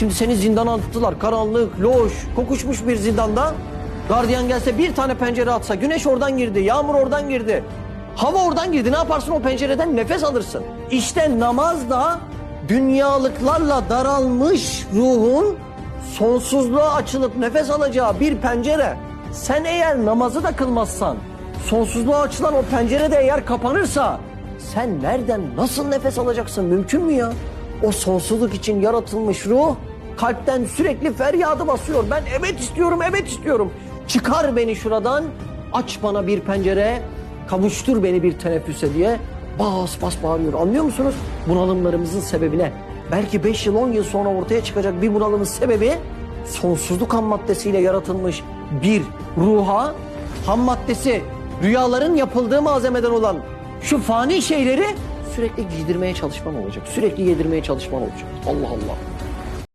Şimdi seni zindana attılar. Karanlık, loş, kokuşmuş bir zindanda. Gardiyan gelse bir tane pencere atsa güneş oradan girdi, yağmur oradan girdi. Hava oradan girdi. Ne yaparsın o pencereden nefes alırsın. İşte namaz da dünyalıklarla daralmış ruhun sonsuzluğa açılıp nefes alacağı bir pencere. Sen eğer namazı da kılmazsan, sonsuzluğa açılan o pencere de eğer kapanırsa sen nereden nasıl nefes alacaksın? Mümkün mü ya? O sonsuzluk için yaratılmış ruh kalpten sürekli feryadı basıyor. Ben evet istiyorum, evet istiyorum. Çıkar beni şuradan, aç bana bir pencere, kavuştur beni bir teneffüse diye bas bas bağırıyor. Anlıyor musunuz? Bunalımlarımızın sebebine. Belki 5 yıl 10 yıl sonra ortaya çıkacak bir bunalımın sebebi sonsuzluk ham maddesiyle yaratılmış bir ruha ham maddesi rüyaların yapıldığı malzemeden olan şu fani şeyleri sürekli giydirmeye çalışman olacak. Sürekli yedirmeye çalışman olacak. Allah Allah.